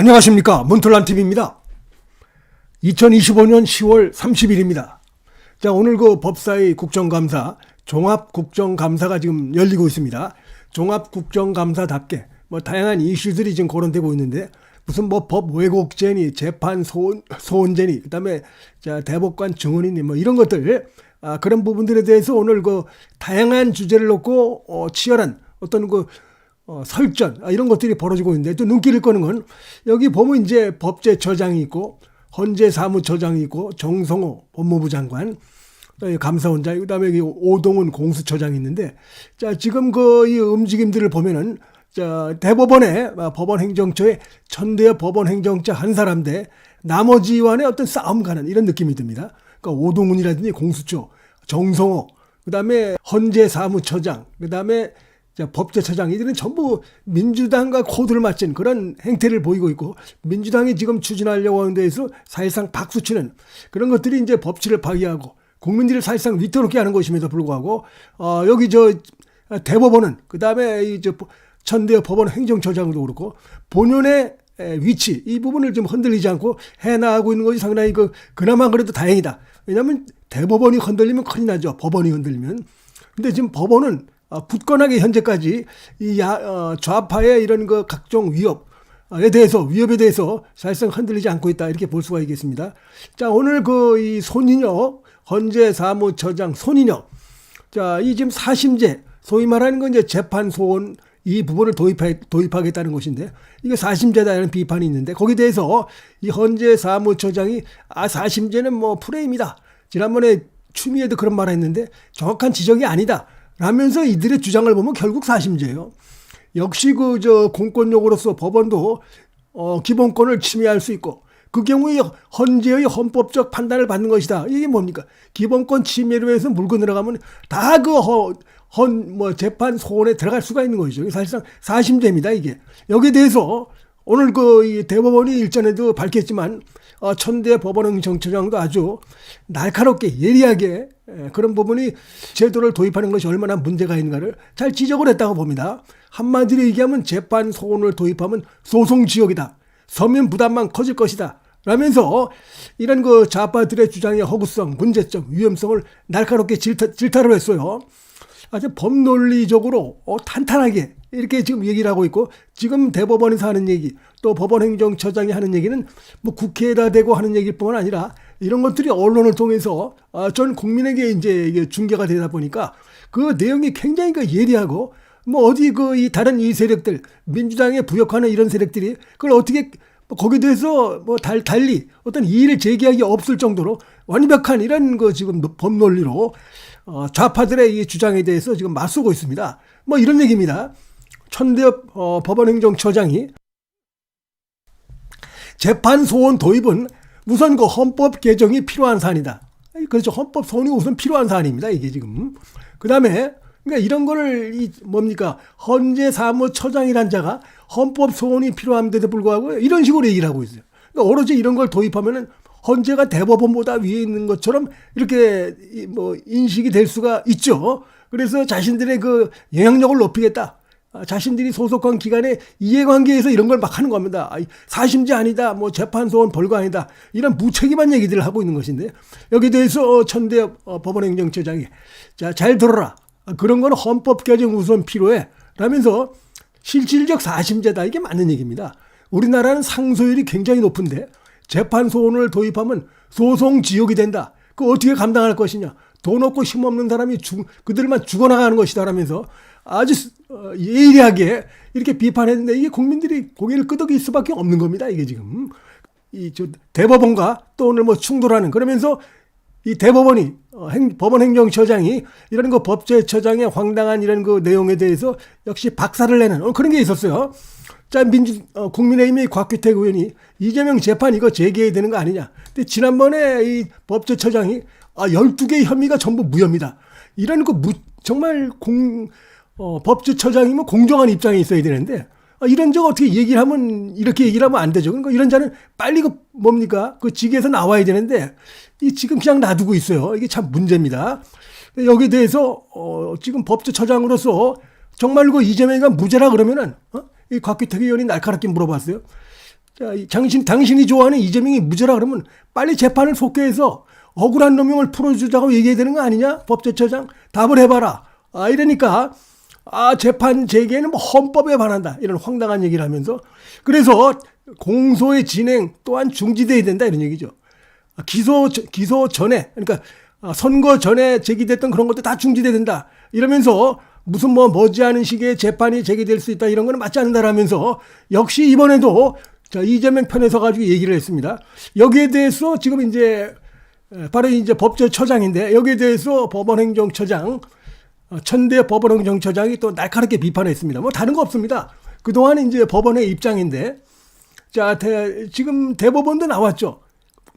안녕하십니까. 몬틀란TV입니다. 2025년 10월 30일입니다. 자, 오늘 그 법사위 국정감사, 종합국정감사가 지금 열리고 있습니다. 종합국정감사답게 뭐 다양한 이슈들이 지금 거론되고 있는데 무슨 뭐 법 왜곡죄니, 재판 소원, 소원죄니, 그 다음에 자, 대법관 증언이니 뭐 이런 것들, 아, 그런 부분들에 대해서 오늘 그 다양한 주제를 놓고 어, 치열한 어떤 그 어, 설전 아, 이런 것들이 벌어지고 있는데 또 눈길을 끄는 건 여기 보면 이제 법제처장이 있고 헌재 사무처장이 있고 정성호 법무부 장관 감사원장 그다음에 여기 오동훈 공수처장이 있는데 자 지금 그 이 움직임들을 보면은 자 대법원의 아, 법원 행정처의 천대의 법원 행정처 한 사람 대 나머지와의 어떤 싸움 가는 이런 느낌이 듭니다. 그러니까 오동훈이라든지 공수처 정성호 그다음에 헌재 사무처장 그다음에 자, 법제처장 이들은 전부 민주당과 코드를 맞춘 그런 행태를 보이고 있고 민주당이 지금 추진하려고 하는 데에서 사실상 박수치는 그런 것들이 이제 법치를 파괴하고 국민들을 사실상 위태롭게 하는 것임에도 불구하고 어, 여기 저 대법원은 그 다음에 이저 천대 법원 행정처장도 그렇고 본연의 에, 위치 이 부분을 좀 흔들리지 않고 해나가고 있는 것이 상당히 그 그나마 그래도 다행이다. 왜냐하면 대법원이 흔들리면 큰일 나죠. 법원이 흔들리면. 근데 지금 법원은 어, 굳건하게 현재까지 이 야, 어, 좌파의 이런 그 각종 위협에 대해서 위협에 대해서 사실상 흔들리지 않고 있다 이렇게 볼 수가 있겠습니다. 자 오늘 그 이 손인여 헌재 사무처장 손인여 자이 지금 사심제 소위 말하는 건 이제 재판 소원 이 부분을 도입하, 도입하겠다는 것인데 이게 사심제다라는 비판이 있는데 거기에 대해서 이 헌재 사무처장이 아 사심제는 뭐 프레임이다 지난번에 추미애도 그런 말을 했는데 정확한 지적이 아니다. 라면서 이들의 주장을 보면 결국 사심제예요. 역시 그 저 공권력으로서 법원도 어 기본권을 침해할 수 있고 그 경우에 헌재의 헌법적 판단을 받는 것이다. 이게 뭡니까? 기본권 침해로 해서 물고 들어가면 다 그 헌 뭐 재판 소원에 들어갈 수가 있는 것이죠. 사실상 사심제입니다. 이게 여기에 대해서 오늘 그이 대법원이 일전에도 밝혔지만 어, 천대 법원행 정처장도 아주 날카롭게 예리하게 에, 그런 부분이 제도를 도입하는 것이 얼마나 문제가 있는가를 잘 지적을 했다고 봅니다. 한마디로 얘기하면 재판 소원을 도입하면 소송 지역이다. 서면 부담만 커질 것이다. 라면서 이런 그 좌파들의 주장의 허구성, 문제점, 위험성을 날카롭게 질타, 질타를 했어요. 아주 법논리적으로 어, 탄탄하게 이렇게 지금 얘기를 하고 있고 지금 대법원에서 하는 얘기 또 법원행정처장이 하는 얘기는 뭐 국회에다 대고 하는 얘기일 뿐만 아니라 이런 것들이 언론을 통해서 아, 전 국민에게 이제 이게 중계가 되다 보니까 그 내용이 굉장히 그 예리하고 뭐 어디 그 이 다른 이 세력들 민주당에 부역하는 이런 세력들이 그걸 어떻게 뭐 거기에 대해서 뭐 달, 달리 어떤 이의를 제기하기 없을 정도로 완벽한 이런 그 지금 법 논리로 어, 좌파들의 이 주장에 대해서 지금 맞서고 있습니다. 뭐 이런 얘기입니다. 천대엽 어, 법원행정처장이 재판 소원 도입은 우선 그 헌법 개정이 필요한 사안이다. 그렇죠. 헌법 소원이 우선 필요한 사안입니다. 이게 지금. 그 다음에 그러니까 이런 거를 이 뭡니까 헌재 사무처장이란 자가 헌법 소원이 필요함에도 불구하고 이런 식으로 얘기를 하고 있어요. 그러니까 오로지 이런 걸 도입하면은 헌재가 대법원보다 위에 있는 것처럼 이렇게 뭐 인식이 될 수가 있죠. 그래서 자신들의 그 영향력을 높이겠다. 아, 자신들이 소속한 기관의 이해관계에서 이런 걸 막 하는 겁니다. 사심제 아니다, 뭐 재판소원 벌거 아니다. 이런 무책임한 얘기들을 하고 있는 것인데 여기에 대해서 천대 어, 법원행정처장이 자, 잘 들어라. 아, 그런 건 헌법 개정 우선 필요해. 라면서 실질적 사심제다. 이게 맞는 얘기입니다. 우리나라는 상소율이 굉장히 높은데 재판 소원을 도입하면 소송 지역이 된다. 그 어떻게 감당할 것이냐. 돈 없고 힘 없는 사람이 죽, 그들만 죽어나가는 것이다. 라면서 아주 어, 예리하게 이렇게 비판했는데 이게 국민들이 고개를 끄덕일 수밖에 없는 겁니다. 이게 지금. 이 저 대법원과 또 오늘 뭐 충돌하는 그러면서 이 대법원이 어, 행, 법원 행정처장이 이런 거 법제처장의 황당한 이런 그 내용에 대해서 역시 박살을 내는 어, 그런 게 있었어요. 자 민주 어, 국민의힘의 곽규택 의원이 이재명 재판 이거 재개해야 되는 거 아니냐. 근데 지난번에 이 법제처장이 아 12개의 혐의가 전부 무혐의다. 이런 거 무, 정말 공 어, 법제처장이면 공정한 입장에 있어야 되는데 아, 이런 적 어떻게 얘기를 하면 이렇게 얘기를 하면 안 되죠. 그러니까 이런 자는 빨리 그 뭡니까 그 직에서 나와야 되는데 이 지금 그냥 놔두고 있어요. 이게 참 문제입니다. 여기에 대해서 어, 지금 법제처장으로서 정말 그 이재명이가 무죄라 그러면은 어? 이 곽규택 의원이 날카롭게 물어봤어요. 자, 이 당신, 당신이 좋아하는 이재명이 무죄라 그러면 빨리 재판을 속개해서 억울한 놈명을 풀어주자고 얘기해야 되는 거 아니냐? 법제처장 답을 해봐라. 아, 이러니까 아, 재판 재개는 뭐 헌법에 반한다. 이런 황당한 얘기를 하면서 그래서 공소의 진행 또한 중지돼야 된다 이런 얘기죠. 아, 기소 기소 전에 그러니까 아, 선거 전에 제기됐던 그런 것도 다 중지돼야 된다. 이러면서 무슨 뭐 머지않은 시기에 재판이 재개될 수 있다 이런 거는 맞지 않는다라면서 역시 이번에도 자, 이재명 편에 서 가지고 얘기를 했습니다. 여기에 대해서 지금 이제 에, 바로 이제 법제처장인데 여기에 대해서 법원행정처장 어, 천대 법원행정처장이 또 날카롭게 비판했습니다. 뭐 다른 거 없습니다. 그동안 이제 법원의 입장인데 자, 대, 지금 대법원도 나왔죠.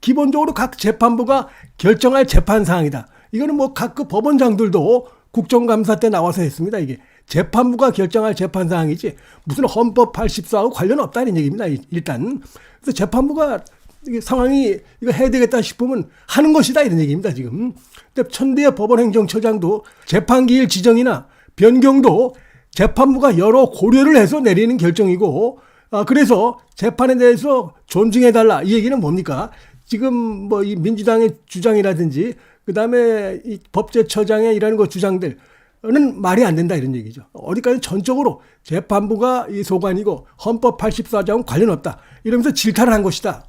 기본적으로 각 재판부가 결정할 재판 사항이다. 이거는 뭐 각 그 법원장들도 국정감사 때 나와서 했습니다. 이게 재판부가 결정할 재판 사항이지 무슨 헌법 84하고 관련 없다는 얘기입니다. 일단 그래서 재판부가 이게 상황이 이거 해야 되겠다 싶으면 하는 것이다 이런 얘기입니다 지금. 근데 천대의 법원행정처장도 재판기일 지정이나 변경도 재판부가 여러 고려를 해서 내리는 결정이고 아 그래서 재판에 대해서 존중해 달라 이 얘기는 뭡니까? 지금 뭐 이 민주당의 주장이라든지 그 다음에 이 법제처장의 이런 거 주장들 는 말이 안 된다 이런 얘기죠. 어디까지 전적으로 재판부가 이 소관이고 헌법 84조하고 관련 없다. 이러면서 질타를 한 것이다.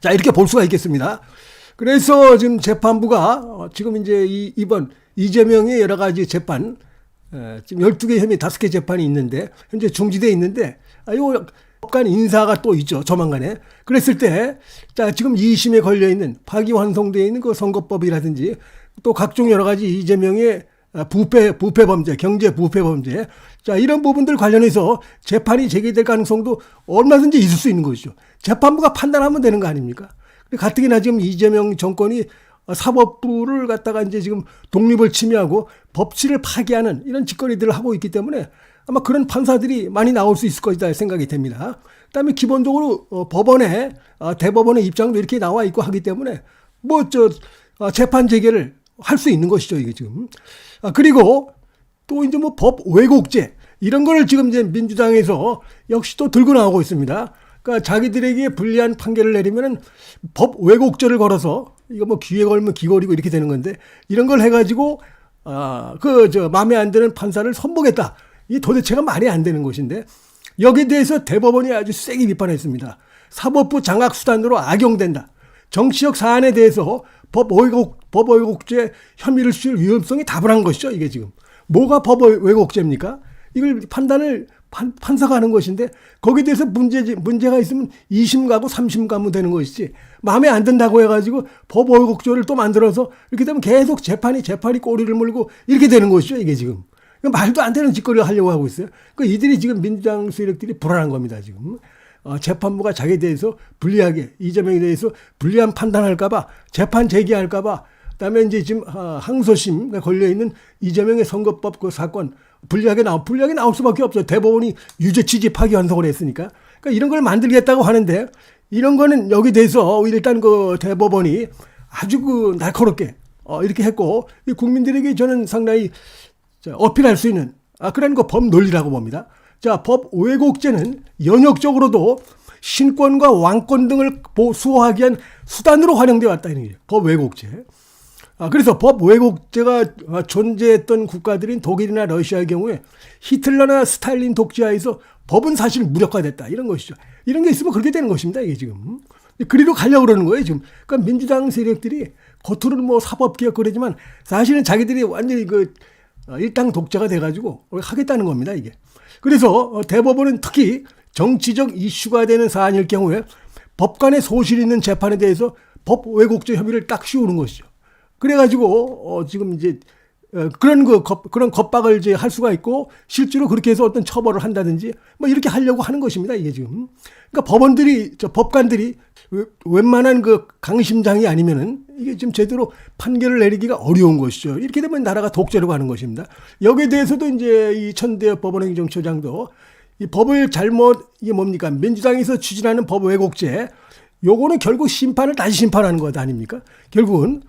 자, 이렇게 볼 수가 있겠습니다. 그래서 지금 재판부가 어, 지금 이제 이, 이번 이재명의 여러 가지 재판, 에, 지금 12개 혐의 5개 재판이 있는데, 현재 중지돼 있는데, 아, 요 법관 인사가 또 있죠. 조만간에. 그랬을 때, 자, 지금 2심에 걸려 있는 파기환송되어 있는 그 선거법이라든지 또 각종 여러 가지 이재명의 아, 부패, 부패 범죄, 경제 부패 범죄. 자, 이런 부분들 관련해서 재판이 제기될 가능성도 얼마든지 있을 수 있는 것이죠. 재판부가 판단하면 되는 거 아닙니까? 가뜩이나 지금 이재명 정권이 사법부를 갖다가 이제 지금 독립을 침해하고 법치를 파괴하는 이런 짓거리들을 하고 있기 때문에 아마 그런 판사들이 많이 나올 수 있을 것이다 생각이 됩니다. 그다음에 기본적으로 어, 법원에 어, 대법원의 입장도 이렇게 나와 있고 하기 때문에 뭐저 재판 재개를 할 수 있는 것이죠 이게 지금. 아, 그리고 또 이제 뭐 법 왜곡죄 이런 거를 지금 이제 민주당에서 역시 또 들고 나오고 있습니다. 그러니까 자기들에게 불리한 판결을 내리면은 법 왜곡죄를 걸어서 이거 뭐 귀에 걸면 귀걸이고 이렇게 되는 건데 이런 걸 해가지고 아그 저 마음에 안 드는 판사를 선보겠다. 이 도대체가 말이 안 되는 것인데 여기에 대해서 대법원이 아주 세게 비판했습니다. 사법부 장악 수단으로 악용된다. 정치적 사안에 대해서 법 왜곡 법 왜곡죄 혐의를 씌울 위험성이 다분한 것이죠. 이게 지금 뭐가 법 왜곡죄입니까? 이걸 판단을 판, 판사가 하는 것인데 거기에 대해서 문제 문제가 있으면 2심 가고 3심 가면 되는 것이지 마음에 안 든다고 해가지고 법 왜곡죄를 또 만들어서 이렇게 되면 계속 재판이 재판이 꼬리를 물고 이렇게 되는 것이죠. 이게 지금 말도 안 되는 짓거리를 하려고 하고 있어요. 그 이들이 지금 민주당 세력들이 불안한 겁니다. 지금. 어, 재판부가 자기에 대해서 불리하게 이재명에 대해서 불리한 판단할까봐 재판 제기할까봐 그 다음에 이제 지금 어, 항소심에 걸려 있는 이재명의 선거법 그 사건 불리하게 나오 불리하게 나올 수밖에 없죠. 대법원이 유죄 취지 파기 환송을 했으니까. 그러니까 이런 걸 만들겠다고 하는데 이런 거는 여기 대해서 일단 그 대법원이 아주 그 날카롭게 어, 이렇게 했고 국민들에게 저는 상당히 어필할 수 있는 아 그런 거 법 논리라고 봅니다. 자, 법 왜곡죄는 연역적으로도 신권과 왕권 등을 수호하기 위한 수단으로 활용되어 왔다 이런 거예요. 법 왜곡죄. 아, 그래서 법 왜곡죄가 존재했던 국가들인 독일이나 러시아의 경우에 히틀러나 스탈린 독재하에서 법은 사실 무력화됐다 이런 것이죠. 이런 게 있으면 그렇게 되는 것입니다. 이게 지금. 그리로 가려고 그러는 거예요, 지금. 그러니까 민주당 세력들이 겉으로는 뭐 사법개혁 그러지만 사실은 자기들이 완전히 그 일당 독재가 돼가지고 하겠다는 겁니다, 이게. 그래서 대법원은 특히 정치적 이슈가 되는 사안일 경우에 법관의 소실 있는 재판에 대해서 법 왜곡죄 혐의를 딱 씌우는 것이죠. 그래가지고 어 지금 이제 어 그런 그 그런 겁박을 이제 할 수가 있고 실제로 그렇게 해서 어떤 처벌을 한다든지 뭐 이렇게 하려고 하는 것입니다. 이게 지금 그러니까 법원들이 저 법관들이 웬만한 그 강심장이 아니면은 이게 지금 제대로 판결을 내리기가 어려운 것이죠. 이렇게 되면 나라가 독재로 가는 것입니다. 여기에 대해서도 이제 이 천대 법원행정처장도 이 법을 잘못 이게 뭡니까 민주당에서 추진하는 법 왜곡죄 요거는 결국 심판을 다시 심판하는 것 아닙니까? 결국은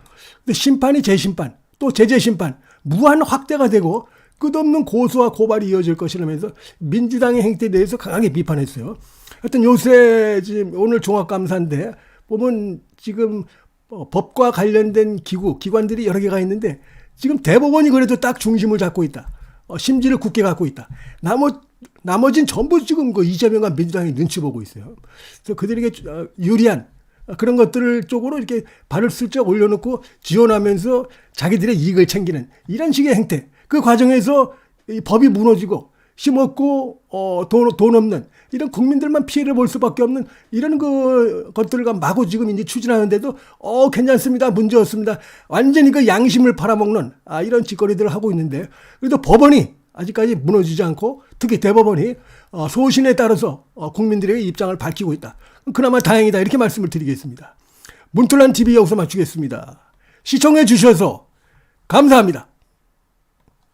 근데 심판이 재심판 또 재재심판 무한 확대가 되고 끝없는 고소와 고발이 이어질 것이라면서 민주당의 행태에 대해서 강하게 비판했어요. 하여튼 요새 지금 오늘 종합감사인데 보면 지금 어, 법과 관련된 기구, 기관들이 여러 개가 있는데 지금 대법원이 그래도 딱 중심을 잡고 있다. 어, 심지를 굳게 갖고 있다. 나머, 나머진 전부 지금 그 이재명과 민주당이 눈치 보고 있어요. 그래서 그들에게 어, 유리한 그런 것들을 쪽으로 이렇게 발을 슬쩍 올려놓고 지원하면서 자기들의 이익을 챙기는 이런 식의 행태. 그 과정에서 이 법이 무너지고 힘없고 어, 돈, 돈 없는 이런 국민들만 피해를 볼 수밖에 없는 이런 그 것들과 마구 지금 이제 추진하는데도 어 괜찮습니다. 문제 없습니다. 완전히 그 양심을 팔아먹는 아, 이런 짓거리들을 하고 있는데 그래도 법원이 아직까지 무너지지 않고 특히 대법원이 어, 소신에 따라서 어, 국민들의 입장을 밝히고 있다 그나마 다행이다 이렇게 말씀을 드리겠습니다 문틀란 TV 여기서 마치겠습니다 시청해 주셔서 감사합니다.